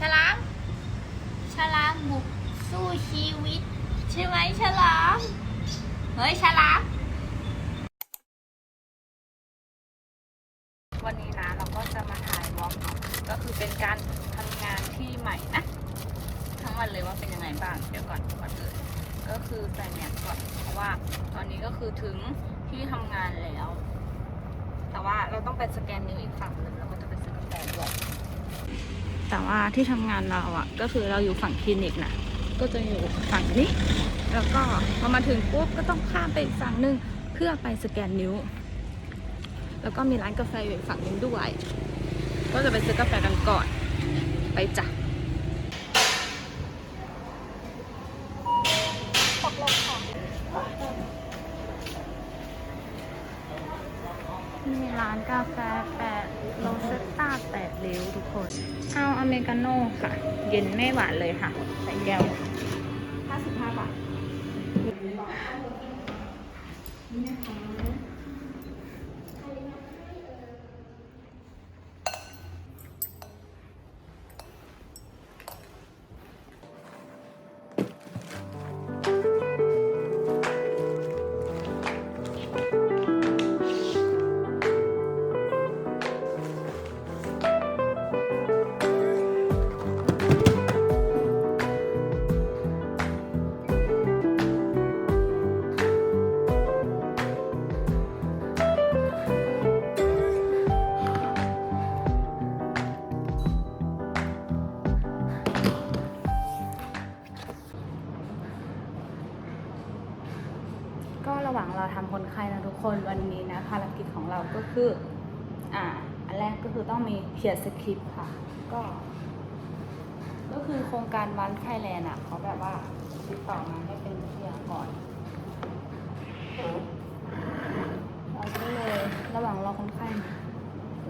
ฉลาดฉลาดบุกสู้ชีวิต ใช่ไหมฉลาม เฮ้ย ฉลาม วันนี้นะเราก็จะมาถ่ายวอล์กก็คือเป็นการทำงานที่ใหม่นะ ทั้งวันเลยว่าเป็นยังไงบ้าง เดี๋ยวก่อนก่อนเลยก็คือใส่แมสก่อนเพราะว่าตอนนี้ก็คือถึงที่ทำงานแล้ว แต่ว่าเราต้องไปสแกนนิ้วอีกฝั่งหนึ่งแล้วก็จะไปซื้อกาแฟด้วย แต่ว่าที่ทำงานเราอะ ก็คือเราอยู่ฝั่งคลินิกนะก็จะอยู่ฝั่งนี้ แล้วก็พอมาถึงปุ๊บก็ต้องข้ามไปอีกฝั่งหนึ่งเพื่อไปสแกนนิ้ว แล้วก็มีร้านกาแฟอยู่ฝั่งนึงด้วย ก็จะไปซื้อกาแฟกันก่อนไปจ้ะมีร้านกาแฟแปดโรเซตตาแปดริ้ยวทุกคน อเมริกาโน่ค่ะ เย็นไม่หวานเลยค่ะ ใส่แก้ว55บาท คนวันนี้นะภารกิจของเราก็คืออ่าอันแรกก็คือต้องมีเขียนสคริปต์ค่ะ ก็ ก็คือโครงการวันไทยแลนด์อะเขาแบบว่าติดต่อมาให้เป็นวิทยากรเราก็เลยระหว่างรอคนไข้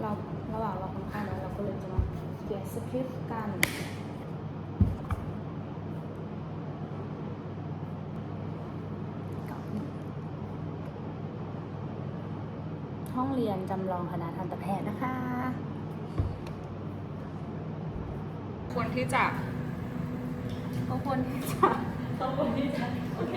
เราระหว่างรอคนไข้นะเราก็เลยจะมาเขียนสคริปต์กัน ห้องเรียนจำลองคณะทันตแพทย์นะคะ ควรที่จะก็ควรที่จะก็ควรที่จะโอเค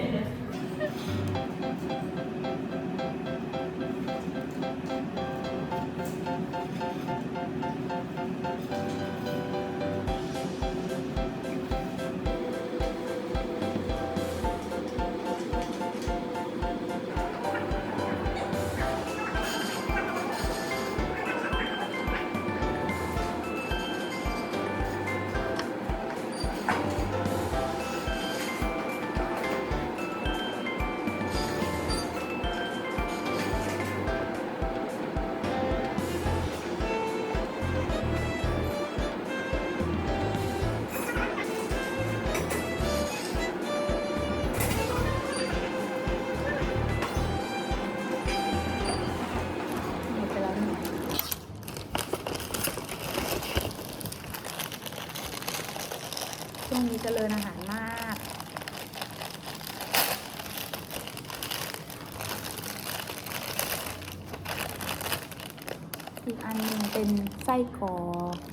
วงนี้เจริญอาหารมาก อีกอันหนึ่งเป็นไส้กรอก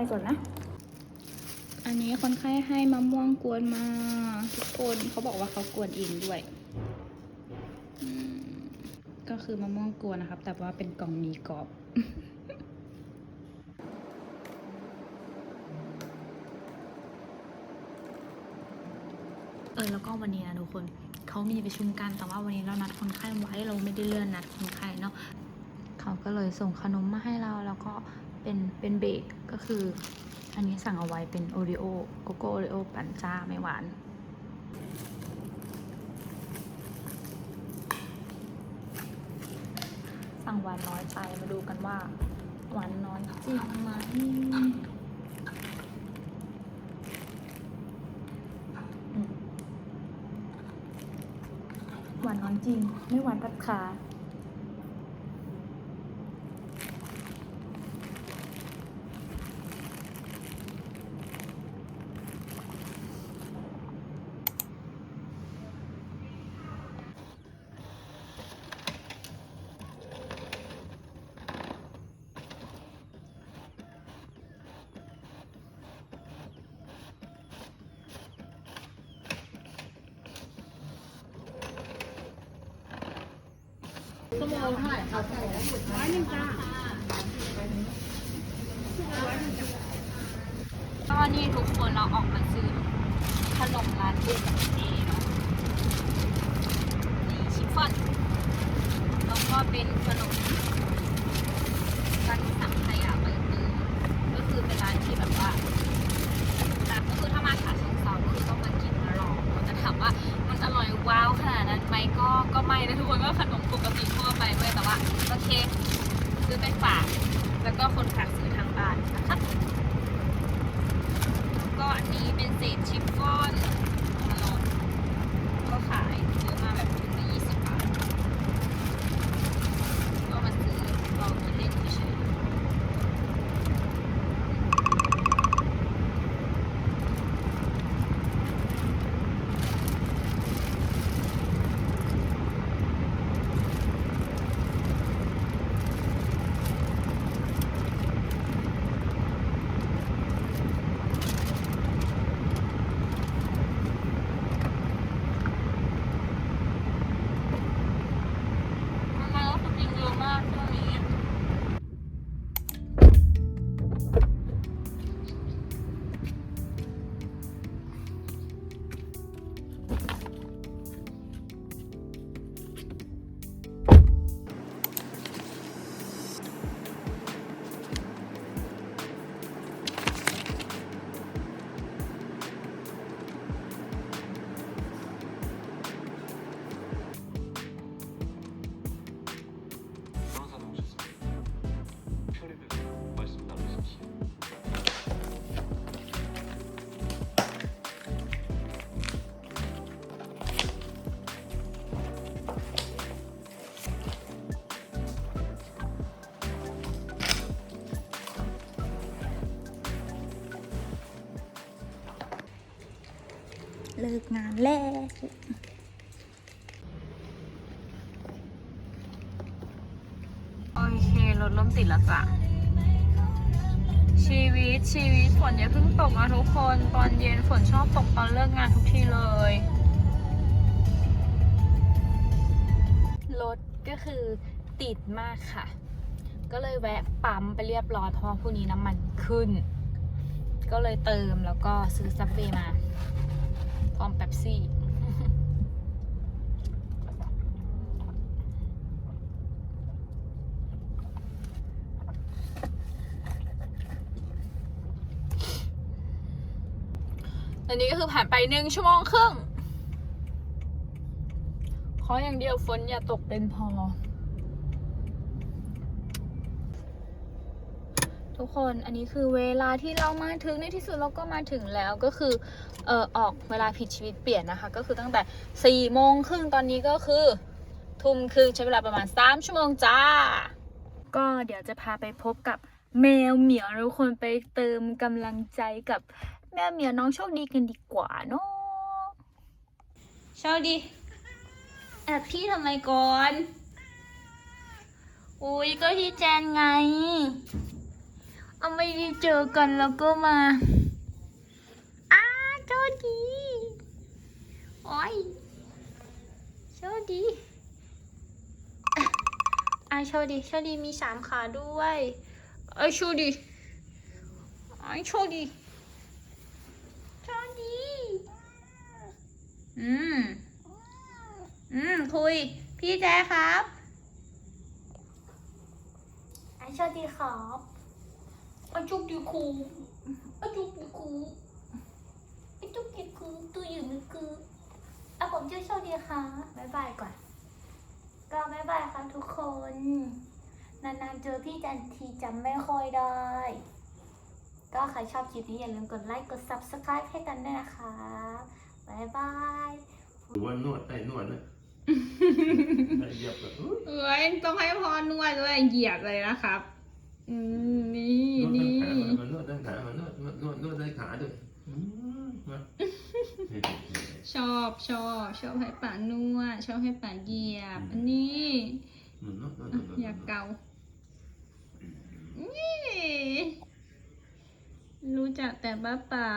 ข้ก่อนนะ อันนี้คนไข้ให้มะม่วงกวนมาทุกคนเขาบอกว่าเขากวนเองด้วยอืมก็คือมะม่วงกวนนะครับ แต่ว่าเป็นกล่องหมีกรอบเออแล้วก็วันนี้นะทุกคนเขามีประชุมกันแต่ว่าวันนี้เรานัดคนไข้ไว้เราไม่ได้เลื่อนนัดคนไข้เนาะเขาก็เลยส่งขนมมาให้เราแล้วก็เป็นเป็นเบรก ก็คือ อันนี้สั่งเอาไว้เป็นโอริโอโกโก้โอริโอปั่นจ้าไม่หวานสั่งหวานน้อยไปมาดูกันว่า หวานน้อยจริงไหมอืมหวานน้อยจริง ไม่หวานตัดขา ก็นี่ทุกคนเราออกมาซื้อขนมร้านเด็กเอเนาะนี่ชิฟฟ่อนแล้วก็เป็นขนม เลิกงานแล้วโอเครถล้มติดแล้วจ้ะชีวิตชีวิตฝนอย่าเพิ่งตกนะทุกคน ตอนเย็นฝนชอบตกตอนเลิกงานทุกทีเลย รถก็คือติดมากค่ะ ก็เลยแวะปั๊มไปเรียบร้อยเพราะว่าพรุ่งนี้น้ำมันขึ้น ก็เลยเติมแล้วก็ซื้อซับเวย์มา พร้อมเป๊ปซี่ ตอนนี้ก็คือผ่านไปหนึ่งชั่วโมงครึ่ง ขออย่างเดียวฝนอย่าตกเป็นพอ ทุกคนอันนี้คือเวลาที่เรามาถึงในที่สุดเราก็มาถึงแล้วก็คือเออออกเวลาผิดชีวิตเปลี่ยนนะคะ ก็คือตั้งแต่4ี่โมงครึ่งตอนนี้ก็คือทุ่มครึ่งใช้เวลาประมาณ 3 ชั่วโมงจ้า ก็เดี๋ยวจะพาไปพบกับแมวเหมียวทุกคนไปเติมกำลังใจกับแมวเหมียวน้องโชคดีกันดีกว่าเนาะโชคดีแอบพี่ทำไมก่อน อุ้ยก็ที่แจนไง เอาไม่ได้เจอกันแล้วก็มา อ้าโชคดีโอ้ยโชคดีอะโชคดีโชคดีมีสามขาด้วยไอ้โชคดีไอ้โชคดีโชคดีอืมอืมคุย พี่แจ๊ครับสวัสดีครับ อาจุกดีครูอาจุกดีครูอาจุกดีครูตัวอยู่มือคืออะผมชื่อโชคดีค่ะบ๊ายบายก่อน ก็บ๊ายบายครับทุกคน นานๆเจอพี่จันทีจำไม่ค่อยได้ ก็ใครชอบคลิปนี้อย่าลืมกดไลค์กด subscribe ให้กันด้วยนะคะบ๊ายบาย หรือว่านวดได้นวดนะได้เหยียบแบบอุ๊ยเอ้ยต้องให้พอนวดด้วยเหยียบเลยนะครับ อืมนี่นวดนี่ทั้งขามันนวดทั้งขามันนวดนวดนวดนวดได้ขาด้วยอืมมานี่ชอบชอบชอบให้ป่านวดชอบให้ป่าเหยียบอันนี้มันนวดนวดนอะวดนวดอยากเกานี่รู้จักแต่ป้าป๋า